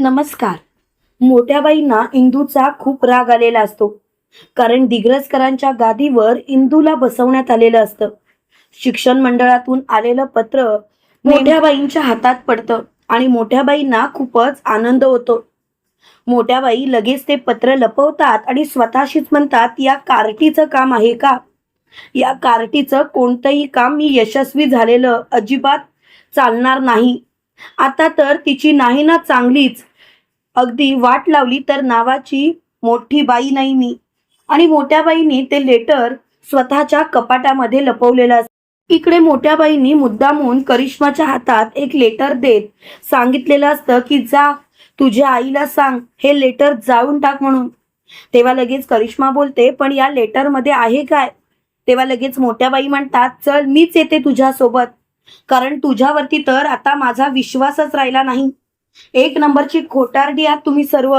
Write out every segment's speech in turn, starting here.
नमस्कार. मोठ्याबाईंना इंदूचा खूप राग आलेला असतो. कारण दिग्रजकरांच्या गादीवर इंदूला बसवण्यात आलेलं असतं. शिक्षण मंडळातून आलेलं पत्र मोठ्याबाईंच्या हातात पडतं आणि मोठ्याबाईंना खूपच आनंद होतो. मोठ्याबाई लगेच ते पत्र लपवतात आणि स्वतःशीच म्हणतात या कार्टीचं काम आहे का? या कार्टीचं कोणतंही काम मी यशस्वी झालेलं अजिबात चालणार नाही. आता तर तिची नाही ना चांगलीच. अगदी वाट लावली तर नावाची मोठी बाई नाही मी. आणि मोठ्या बाईंनी ते लेटर स्वतःच्या कपाटामध्ये लपवलेलं असतं इकडे मोठ्या बाईंनी मुद्दामून करिश्माच्या हातात एक लेटर देत सांगितलेलं असतं की जा तुझ्या आईला सांग हे लेटर जाळून टाक म्हणून. तेव्हा लगेच करिश्मा बोलते पण या लेटरमध्ये आहे काय? तेव्हा लगेच मोठ्या बाई म्हणतात चल मीच येते तुझ्यासोबत. कारण तुझ्यावरती तर आता माझा विश्वासच राहिला नाही. एक नंबरची खोटारडी आहात तुम्ही सर्व.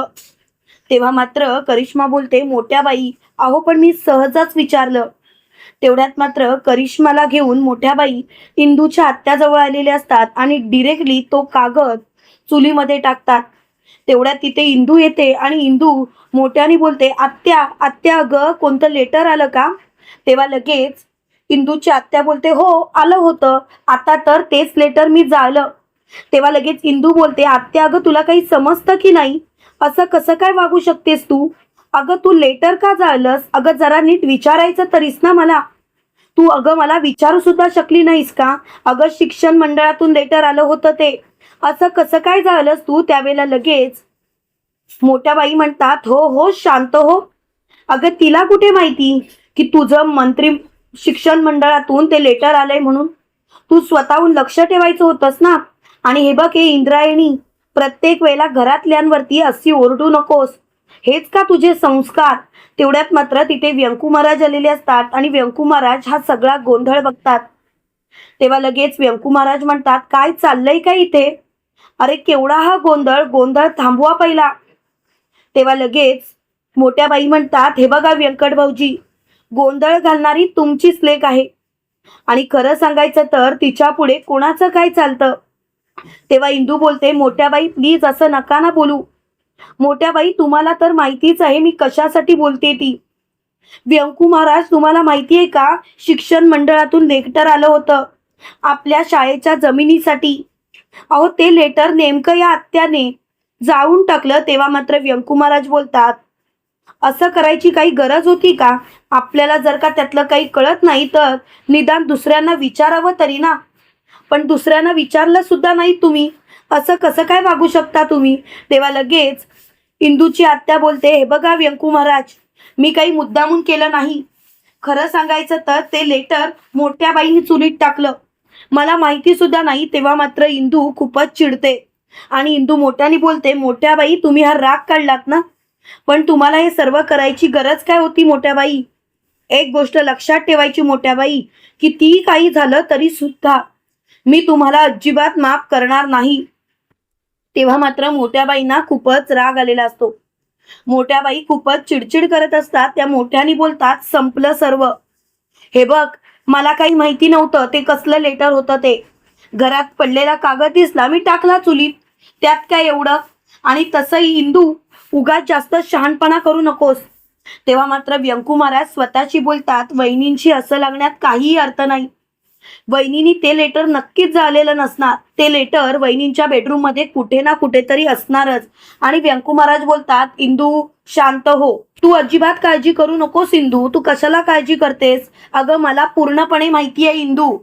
तेव्हा मात्र करिश्मा बोलते मोठ्या बाई अहो पण मी सहजच विचारलं. तेवढ्यात मात्र करिश्माला घेऊन मोठ्या बाई इंदूच्या आत्याजवळ आलेले असतात आणि डिरेक्टली तो कागद चुलीमध्ये टाकतात. तेवढ्यात तिथे इंदू येते आणि इंदू मोठ्याने बोलते आत्या आत्या अगं कोणतं लेटर आलं का? तेव्हा लगेच इंदूची आत्या बोलते हो आलं होतं. आता तर तेच लेटर मी जाळलं. तेव्हा लगेच इंदू बोलते आत्या अगं तुला काही समजतं की नाही? असं कसं काय वागू शकतेस तू? अगं तू लेटर का जाळलंस अगं जरा नीट विचारायचं तरीस ना मला. तू अगं मला विचारू सुद्धा शकली नाहीस का? अगं शिक्षण मंडळातून लेटर आलं होतं ते. असं कसं काय झालंस तू? त्यावेळेला लगेच मोठ्या बाई म्हणतात हो हो शांत हो. अगं तिला कुठे माहिती की तुझं मंत्री शिक्षण मंडळातून ते लेटर आलंय म्हणून? तू स्वतःहून लक्ष ठेवायचं होतंस ना? आणि हे बघ हे इंद्रायणी प्रत्येक वेळेला घरातल्यांवरती अशी ओरडू नकोस. हेच का तुझे संस्कार? तेवढ्यात मात्र तिथे व्यंकू महाराज आलेले असतात आणि व्यंकू महाराज हा सगळा गोंधळ बघतात. तेव्हा लगेच व्यंकू महाराज म्हणतात काय चाललंय का इथे? अरे केवढा हा गोंधळ? गोंधळ थांबवा पहिला. तेव्हा लगेच मोठ्या बाई म्हणतात हे बघा व्यंकट भाऊजी गोंधळ घालणारी तुमचीच लेख आहे. आणि खरं सांगायचं तर तिच्या पुढे कोणाचं काय चालतं? तेव्हा इंदू बोलते मोठ्या बाई प्लीज असं नका ना बोलू. मोठ्या बाई तुम्हाला तर माहितीच आहे मी कशासाठी बोलते ती. व्यंकू महाराज तुम्हाला माहिती आहे का? शिक्षण मंडळातून लेटर आलं होतं आपल्या शाळेच्या जमिनीसाठी. अहो ते लेटर नेमकं या आत्याने जाऊन टाकलं तेव्हा मात्र व्यंकू महाराज बोलतात असं करायची काही गरज होती का? आपल्याला जर का त्यातलं काही कळत नाही तर निदान दुसऱ्यांना विचारावं तरी ना. पण दुसऱ्यांना विचारलं सुद्धा नाही तुम्ही. असं कसं काय वागू शकता तुम्ही? तेव्हा लगेच इंदूची आत्या बोलते हे बघा व्यंकू महाराज मी काही मुद्दामून केलं नाही. खरं सांगायचं तर ते लेटर मोठ्या बाईंनी चुलीत टाकलं. मला माहिती सुद्धा नाही तेव्हा मात्र इंदू खूपच चिडते. आणि इंदू मोठ्याने बोलते मोठ्या बाई तुम्ही हा राग काढलात ना? पण तुम्हाला हे सर्व करायची गरज काय होती मोठ्या बाई? एक गोष्ट लक्षात ठेवायची मोठ्या बाई किती काही झालं तरी सुद्धा मी तुम्हाला अजिबात माफ करणार नाही. तेव्हा मात्र मोठ्या बाईंना खूपच राग आलेला असतो. मोठ्या बाई खूपच चिडचिड करत असतात त्या मोठ्याने बोलतात संपलं सर्व. हे बघ मला काही माहिती नव्हतं ते कसलं लेटर होतं ते. घरात पडलेला कागद दिसला मी टाकला चुलीत. त्यात काय एवढं? आणि तसंही इंदू उगाच जास्त शहाणपणा करू नकोस. तेव्हा मात्र व्यंकू महाराज स्वतःशी बोलतात वहिनींशी असं लागण्यात काहीही अर्थ नाही. वहिनीनी ते लेटर नक्कीच झालेलं नसणार. ते लेटर वहिनींच्या बेडरूममध्ये कुठे ना कुठेतरी असणारच. आणि व्यंकू महाराज बोलतात इंदू शांत हो. तू अजिबात काळजी करू नकोस इंदू. तू कशाला काळजी करतेस? अगं मला पूर्णपणे माहिती आहे इंदू.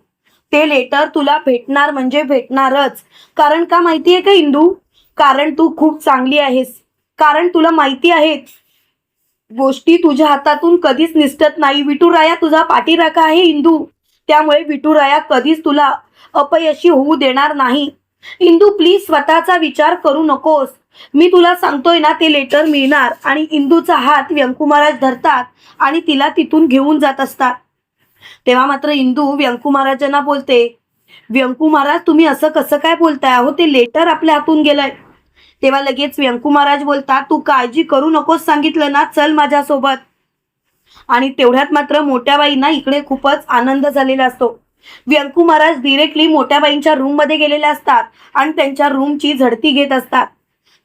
ते लेटर तुला भेटणार म्हणजे भेटणारच. कारण का माहिती आहे का इंदू? कारण तू खूप चांगली आहेस. कारण तुला माहिती आहे गोष्टी तुझ्या हातातून कधीच निसटत नाही. विटूराया तुझा पाठीराखा आहे इंदू. त्यामुळे विठुराया कधीच तुला अपयशी होऊ देणार नाही. इंदू प्लीज स्वतःचा विचार करू नकोस. मी तुला सांगतोय ना ते लेटर मिळणार आणि इंदूचा हात व्यंकू महाराज धरतात आणि तिला तिथून घेऊन जात असतात. तेव्हा मात्र इंदू व्यंकू महाराजांना बोलते व्यंकू महाराज तुम्ही असं कसं काय बोलताय? अहो ते लेटर आपल्या हातून गेलंय. तेव्हा लगेच व्यंकू महाराज बोलतात तू काळजी करू नकोस सांगितलं ना चल माझ्यासोबत. आणि तेवढ्यात मात्र मोठ्याबाईंना इकडे खूपच आनंद झालेला असतो. व्यंकू महाराज डिरेक्टली मोठ्याबाईंच्या रूममध्ये रूममध्ये गेलेले असतात आणि त्यांच्या रूमची झडती घेत असतात.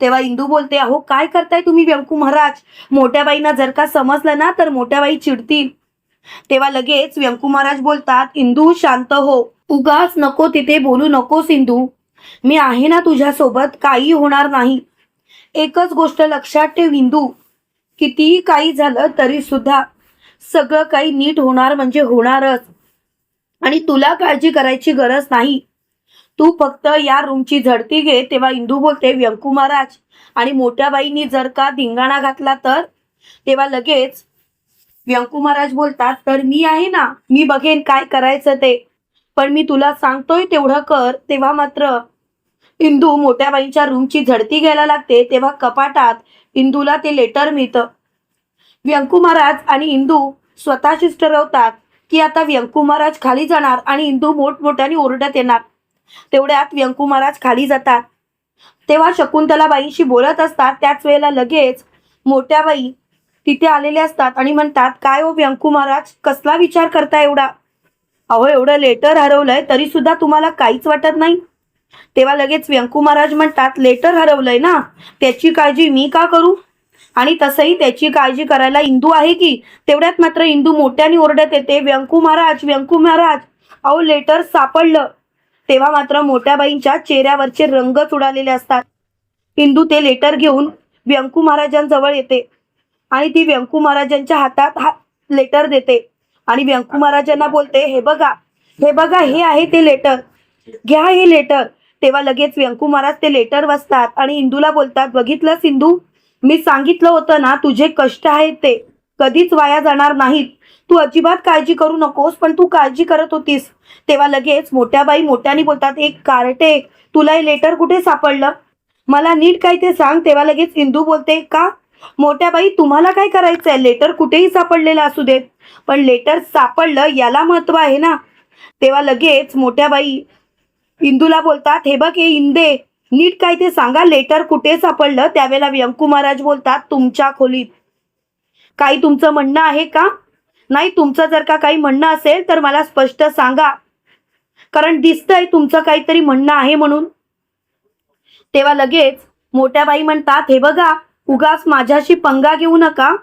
तेव्हा इंदू बोलते अहो काय करताय तुम्ही व्यंकू महाराज? मोठ्याबाईंना जर का समजलं ना तर मोठ्याबाई चिडतील. तेव्हा लगेच व्यंकू महाराज बोलतात इंदू शांत हो. उगाच नको तिथे बोलू नकोस इंदू. मी आहे ना तुझ्यासोबत काही होणार नाही. एकच गोष्ट लक्षात ठेव इंदू. कितीही काही झालं तरी सुद्धा सगळं काही नीट होणार म्हणजे होणारच. आणि तुला काळजी करायची गरज नाही. तू फक्त या रूमची झडती घे तेव्हा इंदू बोलते व्यंकू महाराज आणि मोठ्या बाईंनी जर का धिंगाणा घातला तर? तेव्हा लगेच व्यंकू महाराज बोलतात तर मी आहे ना मी बघेन काय करायचं ते. पण मी तुला सांगतोय तेवढं कर. तेव्हा मात्र इंदू मोठ्या बाईंच्या रूमची झडती घ्यायला लागते तेव्हा कपाटात इंदूला ते लेटर मिळतं. व्यंकू महाराज आणि इंदू स्वतःशीच ठरवतात की आता व्यंकू महाराज खाली जाणार आणि इंदू मोठमोठ्याने ओरडत येणार. तेवढ्यात व्यंकू महाराज खाली जातात. तेव्हा शकुंतला बाईंशी बोलत असतात. त्याच वेळेला लगेच मोठ्या बाई तिथे आलेले असतात आणि म्हणतात काय हो व्यंकू महाराज कसला विचार करता एवढा? अहो एवढं लेटर हरवलंय तरी सुद्धा तुम्हाला काहीच वाटत नाही? तेव्हा लगेच व्यंकू महाराज म्हणतात लेटर हरवलंय ना? त्याची काळजी मी का करू? आणि तसंही त्याची काळजी करायला इंदू आहे की? तेवढ्यात मात्र इंदू मोठ्याने ओरडत येते व्यंकू महाराज व्यंकू महाराज. अहो लेटर सापडलं. तेव्हा मात्र मोठ्या बाईंच्या चेहऱ्यावरचे रंगच उडालेले असतात. इंदू ते लेटर घेऊन व्यंकू महाराजांजवळ येते आणि ती व्यंकू महाराजांच्या हातात हा लेटर देते आणि व्यंकू महाराजांना बोलते हे बघा हे बघा हे आहे ते लेटर. घ्या हे लेटर. तेव्हा लगेच व्यंकू महाराज ते लेटर वाचतात आणि इंदूला बोलतात बघितलं सिंधू मी सांगितलं होतं ना तुझे कष्ट आहेत ते. कधीच वाया जाणार नाहीत. तू अजिबात काळजी करू नकोस पण तू काळजी करत होतीस. तेव्हा लगेच मोठ्या बाई मोठ्याने बोलतात एक कारटे तुला हे लेटर कुठे सापडलं? मला नीट काय ते सांग. तेव्हा लगेच इंदू बोलते का? मोठ्या बाई तुम्हाला काय करायचंय? लेटर कुठेही सापडलेलं असू देत पण लेटर सापडलं याला महत्त्व आहे ना. तेव्हा लगेच मोठ्या बाई इंदूला बोलतात हे बघ हे इंदे नीट काय ते सांगा. लेटर कुठे सापडलं? त्यावेळेला व्यंकू महाराज बोलतात तुमच्या खोलीत. काही तुमचं म्हणणं आहे का? नाही तुमचं जर का काही म्हणणं असेल तर मला स्पष्ट सांगा. कारण दिसतंय तुमचं काहीतरी म्हणणं आहे म्हणून. तेव्हा लगेच मोठ्या बाई म्हणतात हे बघा उगाच माझ्याशी पंगा घेऊ नका.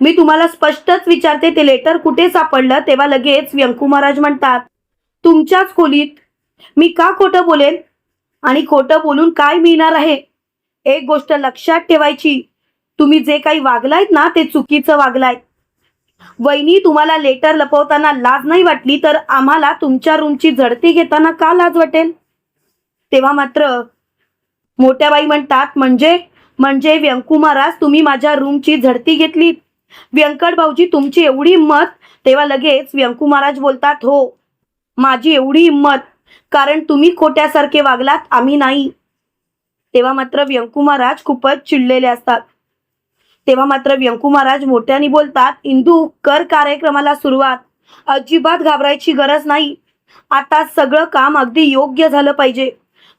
मी तुम्हाला स्पष्टच विचारते ते लेटर कुठे सापडलं? तेव्हा लगेच व्यंकू महाराज म्हणतात तुमच्याच खोलीत. मी का खोटं बोलेन? आणि खोटं बोलून काय मिळणार आहे? एक गोष्ट लक्षात ठेवायची. तुम्ही जे काही वागलायत ना ते चुकीचं वागलाय वहिनी तुम्हाला लेटर लपवताना लाज नाही वाटली तर आम्हाला तुमच्या रूमची झडती घेताना का लाज वाटेल? तेव्हा मात्र मोठ्या बाई म्हणतात म्हणजे म्हणजे व्यंकू महाराज तुम्ही माझ्या रूमची झडती घेतली व्यंकट भाऊजी तुमची एवढी हिंमत. तेव्हा लगेच व्यंकू महाराज बोलतात हो माझी एवढी हिंमत. कारण तुम्ही खोट्यासारखे वागलात आम्ही नाही. तेव्हा मात्र व्यंकू महाराज खूपच चिडलेले असतात. तेव्हा मात्र व्यंकू महाराज मोठ्याने बोलतात इंदू कर कार्यक्रमाला सुरुवात. अजिबात घाबरायची गरज नाही. आता सगळं काम अगदी योग्य झालं पाहिजे.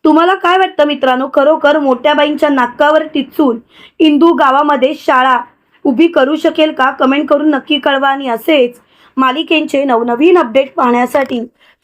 तुम्हाला काय वाटतं मित्रांनो? खरोखर मोठ्या बाईंच्या नाकावर टिचून इंदू गावामध्ये शाळा उभी करू शकेल का? कमेंट करून नक्की कळवा आणि असेच मालिकेंचे नवनवीन अपडेट पाहण्यासाठी